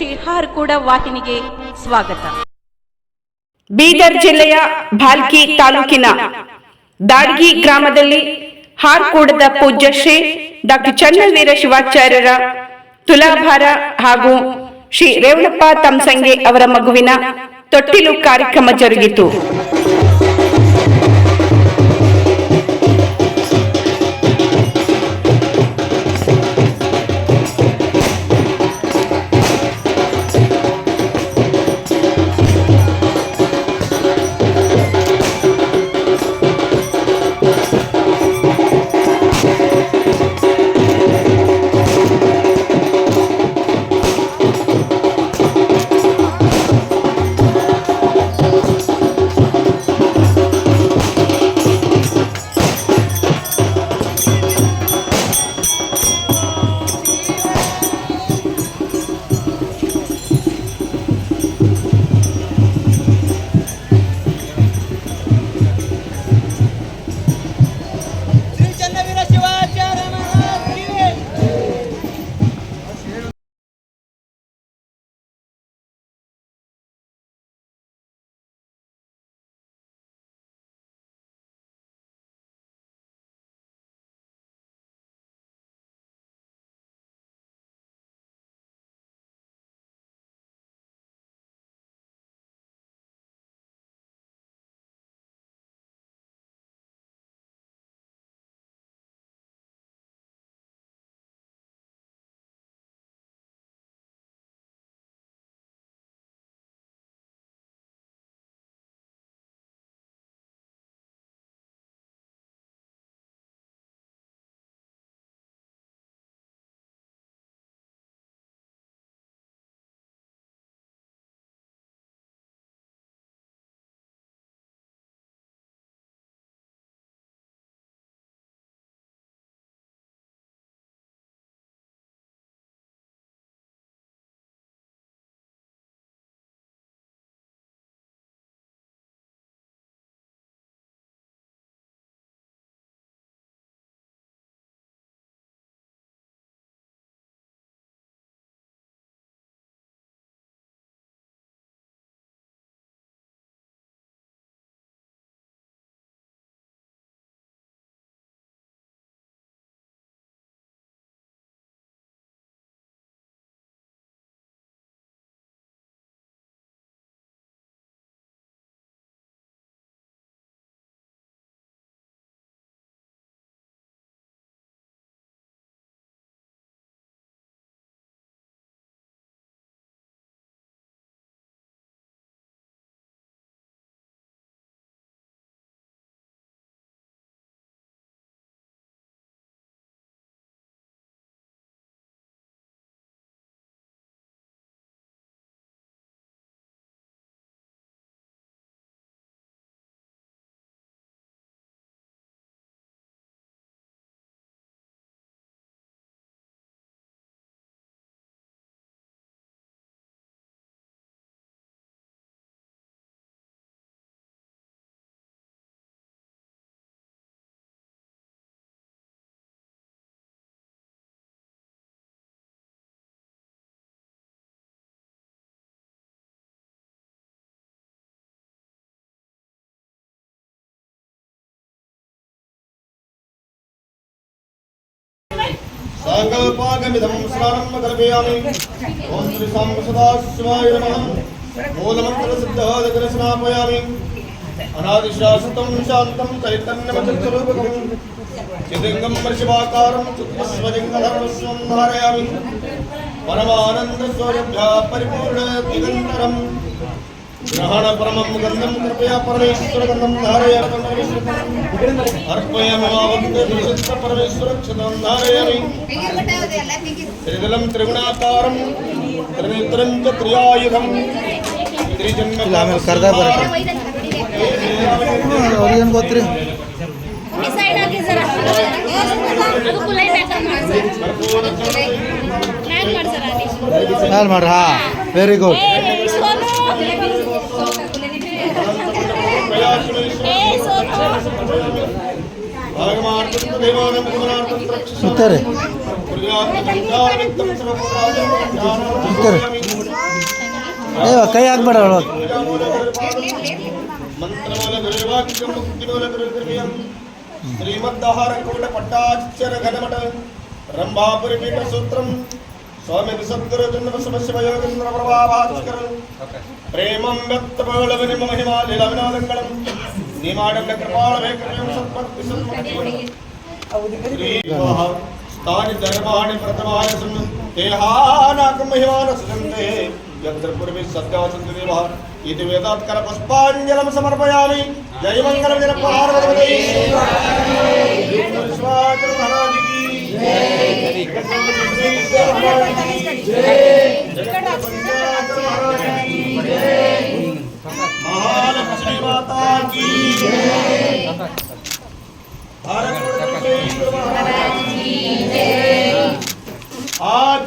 ಶ್ರೀ ಕೂಡ ವಾಹಿನಿಗೆ ಸ್ವಾಗತ. ಬೀದರ್ ಜಿಲ್ಲೆಯ ಭಾಲ್ಕಿ ತಾಲೂಕಿನ ದಾಡ್ಗಿ ಗ್ರಾಮದಲ್ಲಿ ಹಾರ್ಕೂಡದ ಪೂಜ್ಯ ಶ್ರೀ ಡಾಕ್ಟರ್ ಚನ್ನವೀರ ಶಿವಾಚಾರ್ಯರ ತುಲಾಭಾರ ಹಾಗೂ ಶ್ರೀ ರೇವಣಪ್ಪ ತಮ್ಸಂಗೆ ಅವರ ಮಗುವಿನ ತೊಟ್ಟಿಲು ಕಾರ್ಯಕ್ರಮ ಜರುಗಿತು. సంకల్పాగమిదం స్నానం కల్పయామి ఓం శ్రీ సాంబ సదాశివాయ నమః. మూలమంత్ర సిద్ధ దగ్గర స్నాపయామి అనాదిశాశ్వతం శాంతం చైతన్యమచరూపకం చిదంగం పరిశివాకారం చిత్మస్వలింగధర్మస్వం ధారయామి. ನಹನ ಪರಮ ಗುಂದಂ ಕೃಪಯ ಪರಮ ಈಶ ಧಾರಯ ಅರ್ಪಯ ಮಾವಕಂದ ಚಿತ್ರ ಪರಮ ಸುರಕ್ಷತಾ ಧಾರಯ ಬಿಗಟ ಅದಲ್ಲ ತಿಗಿ ತ್ರಿಜನ್ಮ ಲಾಮಲ್ ಕರ್ದ ಪರಕ ಆರಿ ವೆರಿ ಗುಡ್ ഉത്തര ഉത്തര ഏവ കൈ ಹಾಕ್ಬೇಡ ಒಳಗೆ ಮಂತ್ರವಲ ಗುರುವಾಕ್ಯಂ ಮುಕ್ತಿವಲ ಗುರುಕೃಪೆಯಂ ಶ್ರೀಮದ್ದಾಹಾರ ಕೂಟ ಪಟ್ಟಾಕ್ಷರ ಘನಮಟ ರಂಭಾಪುರಿ ಪೀಠ ಸೂತ್ರಂ స్వామికి సద్గురు చంద్ర సమశివయోగేంద్ర ప్రభాభాస్కరం ప్రేమం వ్యక్తమూల వినిమ మహిమాలీల వినోదంగళం నిమాడంగ కృపాళ వేకృపయం సత్పత్తి సత్పత్తి తాని ధర్మాణి ప్రథమాయ సున్నం దేహానాకు మహిమాన సుజంతే యత్ర పూర్వే సద్గావసంతి దేవ ఇది వేదాత్కర జన పార్వతి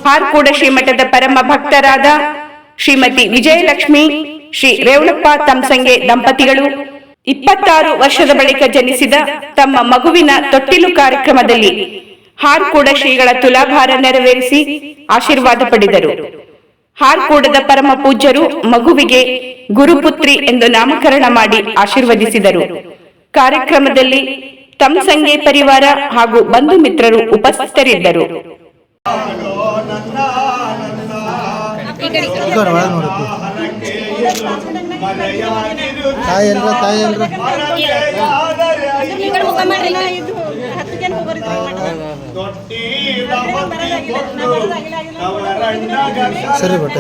ಆರ್ಕೂಡ ಶ್ರೀಮಠದ ಪರಮ ಭಕ್ತರಾದ ಶ್ರೀಮತಿ ವಿಜಯಲಕ್ಷ್ಮಿ ಶ್ರೀ ರೇವಣಪ್ಪ ತಂಸಂಗೆ ದಂಪತಿಗಳು ಇಪ್ಪತ್ತಾರು ವರ್ಷದ ಬಳಿಕ ಜನಿಸಿದ ತಮ್ಮ ಮಗುವಿನ ತೊಟ್ಟಿಲು ಕಾರ್ಯಕ್ರಮದಲ್ಲಿ ಹಾರ್ಕೂಡ ಶ್ರೀಗಳ ತುಲಾಭಾರ ನೆರವೇರಿಸಿ ಆಶೀರ್ವಾದ ಪಡೆದರು. ಹಾರ್ಕೂಡದ ಪರಮ ಪೂಜ್ಯರು ಮಗುವಿಗೆ ಗುರುಪುತ್ರಿ ಎಂದು ನಾಮಕರಣ ಮಾಡಿ ಆಶೀರ್ವದಿಸಿದರು. ಕಾರ್ಯಕ್ರಮದಲ್ಲಿ ತಮ್ಸಂಗೆ ಪರಿವಾರ ಹಾಗೂ ಬಂಧು ಮಿತ್ರರು ಉಪಸ್ಥಿತರಿದ್ದರು. ತಾಯಿ ಸರಿ ಬಟ್ಟೆ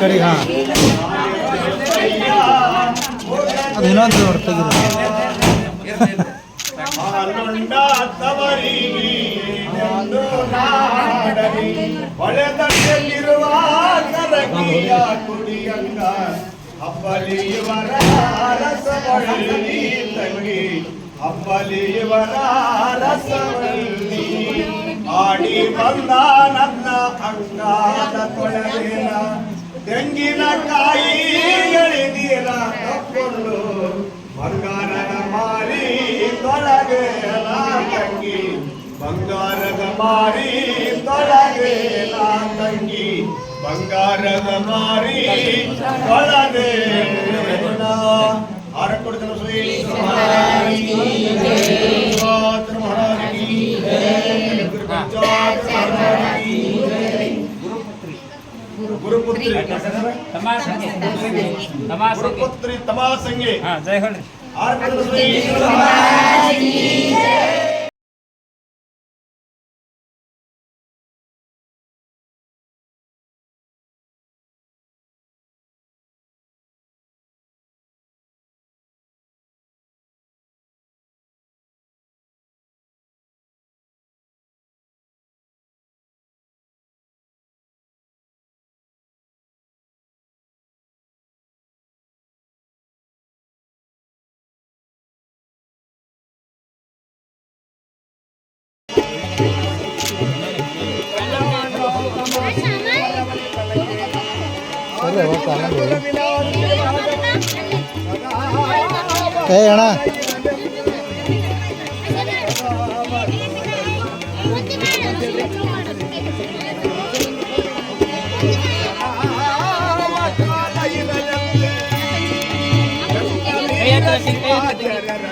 ಕಡೆಗೆ ಹಾಂ ಅದು ಇನ್ನೊಂದು ಹೊಳೆದಂಡೆಲ್ಲಿರುವ ಕರಗಿಯ ಕುಡಿಯಂಗ ಹಬ್ಬಲಿಯವರ ರಸವಳ್ಳಿ ತಂಗಿ ಹಬ್ಬಲಿಯವರ ರಸವಳ್ಳಿ ಆಡಿ ಬಂದ ನನ್ನ ಅಂಗಾದ ತೊಳೆದಿನ ತೆಂಗಿನಕಾಯಿ ಎಳೆದೀರ ತಕ್ಕೊಂಡು ಬಂಗಾರದ ಮಾರಿ ತಂಗಿ ಬಂಗಾರದ ಮಾರಿ ಮಹಾರಾಜ್ ಕಿ ಜೈ. ಗುರುಪಂಚಾಯತ್ ಮಹಾರಾಜ್ ಕಿ ಜೈ. ಗುರುಪುತ್ರಿ ಗುರುಪುತ್ರಿ ತಮಾಸಂಗೆ ಜೈ ಹೊಳ್ರಿ ಆರ ಕೊಡ್ತಾನೆ ಶ್ರೀ ಮಹಾರಾಜ್ ಕಿ ಜೈ.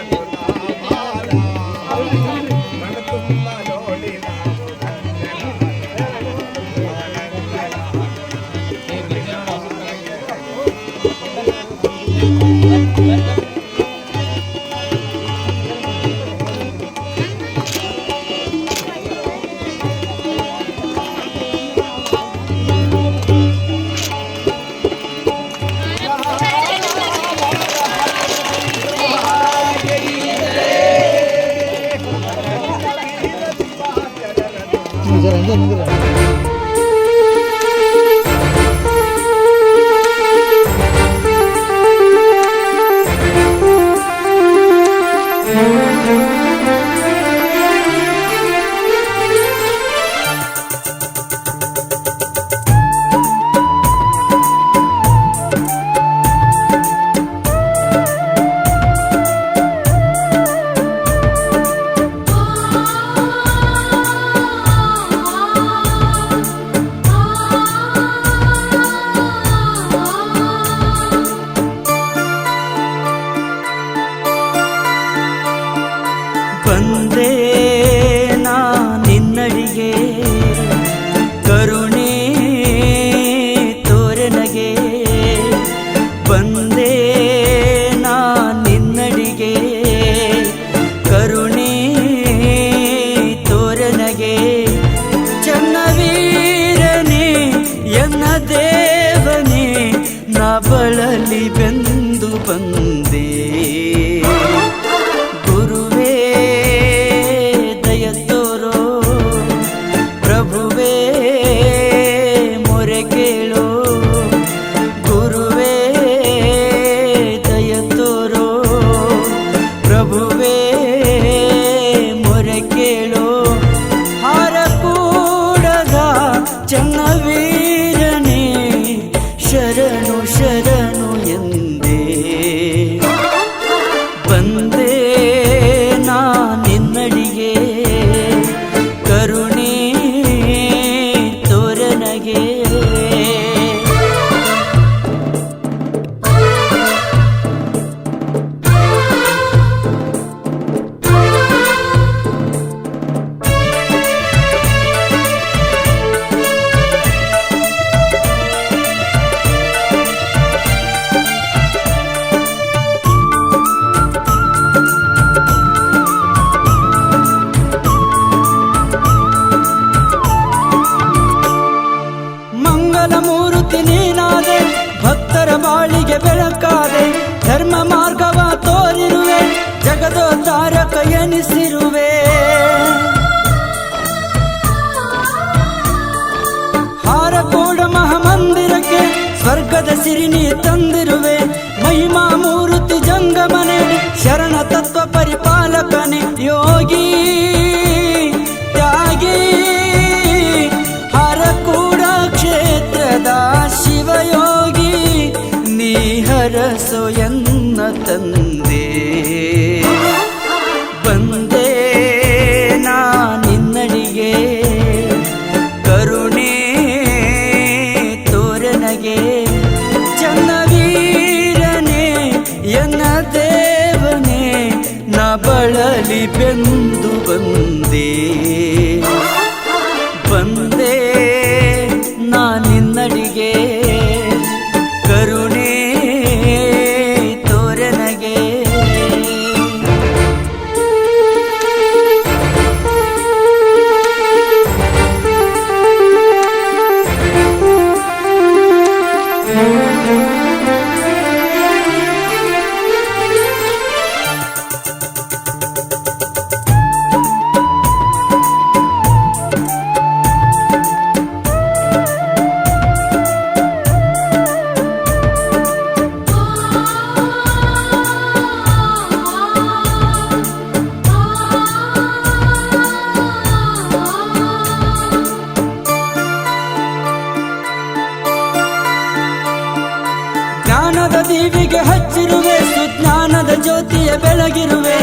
ಸದೀವಿಗೆ ಹಚ್ಚಿರುವೆ, ಸುಜ್ಞಾನದ ಜ್ಯೋತಿಯ ಬೆಳಗಿರುವೆ,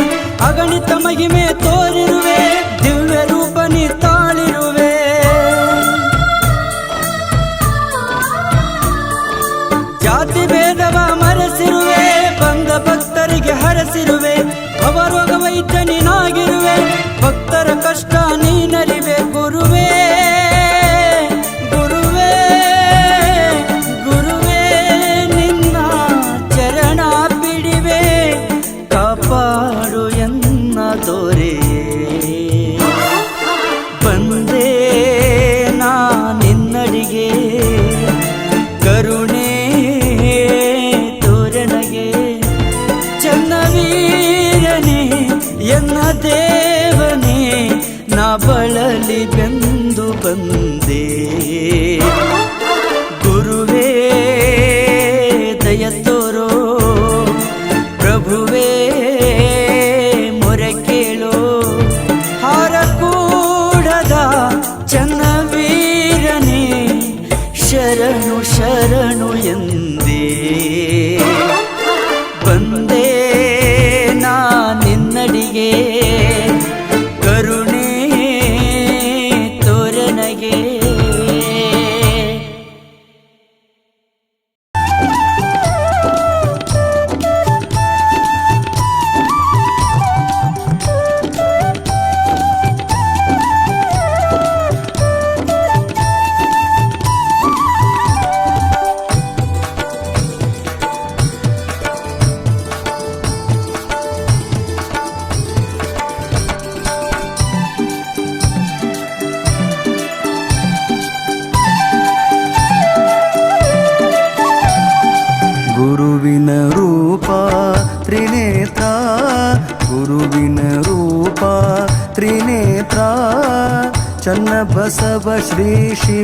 ಅಗಣಿತ ಮಹಿಮೆ ತೋರಿರುವೆ, ದಿವ್ಯ ರೂಪ ನೀ ತಾಳಿರುವೆ ಜಾತಿ ಭೇದವ ಮರೆಸಿರುವೆ, ಬಂದ ಭಕ್ತರಿಗೆ ಹರಸಿರುವೆ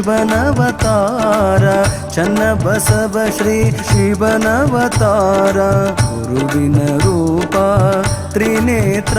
ಶಿವನವತಾರ ಚನ್ನಬಸವ ಶ್ರೀ ಶಿವನವತಾರ ಗುರುವಿನ ರೂಪ ತ್ರಿನೇತ್ರ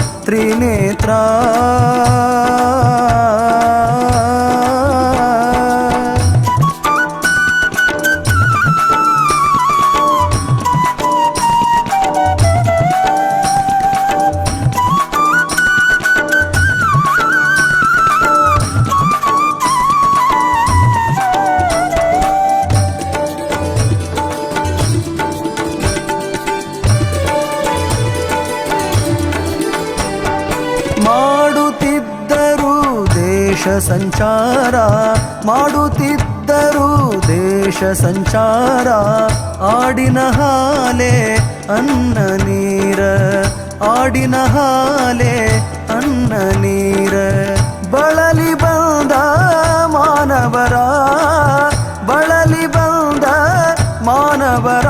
त्रिनेत्रा ದೇಶ ಸಂಚಾರ ಮಾಡುತ್ತಿದ್ದರು ದೇಶ ಸಂಚಾರ ಆಡಿನ ಹಾಲೆ ಅನ್ನ ನೀರ, ಆಡಿನ ಹಾಲೆ ಅನ್ನ ನೀರ. ಬಳಲಿ ಬಂದ ಮಾನವರ, ಬಳಲಿ ಬಂದ ಮಾನವರ,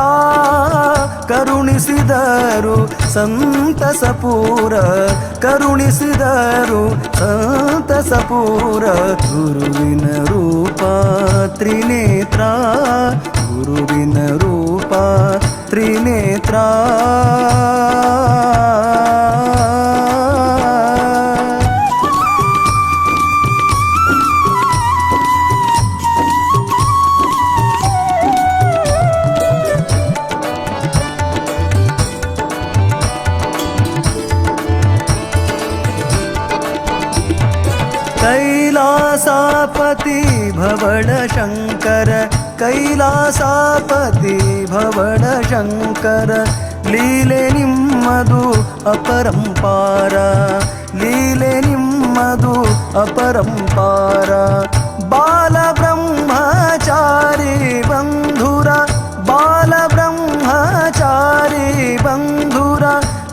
ಕರುಣಿಸಿದರು ಸಂತಸಪೂರ ಕರುಣಿಸಿದರು ಸಂತಸಪೂರ ಗುರುವಿನ ರೂಪ ಶಂಕರ ಲೀಲೆ ನಿಮ್ಮದು ಅಪರಂಪಾರ ಲೀಲೆ ನಿಮ್ಮದು ಅಪರಂಪಾರ ಬಾಲ ಬ್ರಹ್ಮಚಾರಿ ಬಂಧುರ ಬಾಲ ಬ್ರಹ್ಮಚಾರಿ ಬಂಧುರ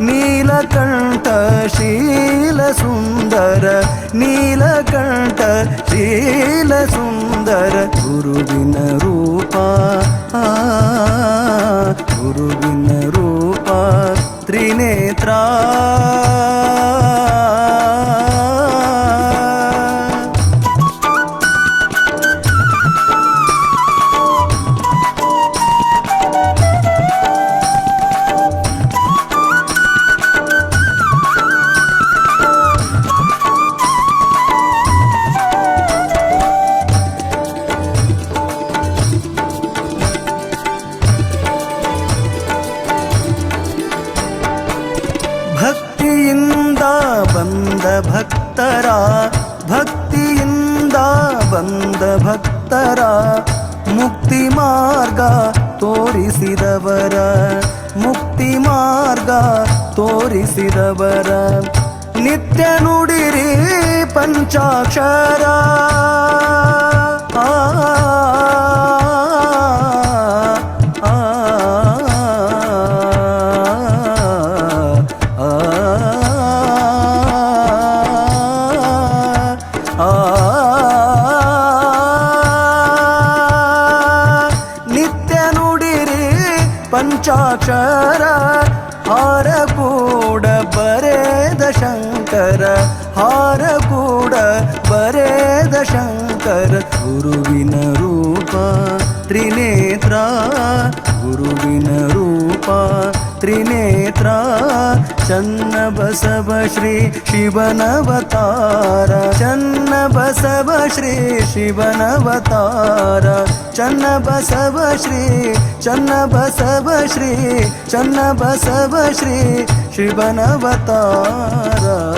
ನೀಲಕಂಠ ಶೀಲ ಸುಂದರ ನೀಲಕಂಠ ಶೀಲ ಸುಂದರ ಗುರುವಿನ ರೂಪ ಆ रा ತೋರಿಸಿದವರ ಮುಕ್ತಿ ಮಾರ್ಗ ತೋರಿಸಿದವರ. ನಿತ್ಯ ನುಡಿರಿ ಪಂಚಾಕ್ಷರ. ಆ, ಪಂಚಾಕ್ಷರ ಹಾರ ಕೂಡ ಬರೆದ ಶಂಕರ ಹಾರ ಕೂಡ ಬರೆದ ಶಂಕರ ಗುರುವಿನ ರೂಪ ತ್ರಿನೇತ್ರ ಗುರುವಿನ ರೂಪ ತ್ರಿನೇತ್ರ चन्न बसब श्री शिवन अवतरार बसब श्री शिवन अवतरार बसब्री चन्न बसब्री चन्न बसब्री शिवन अवतार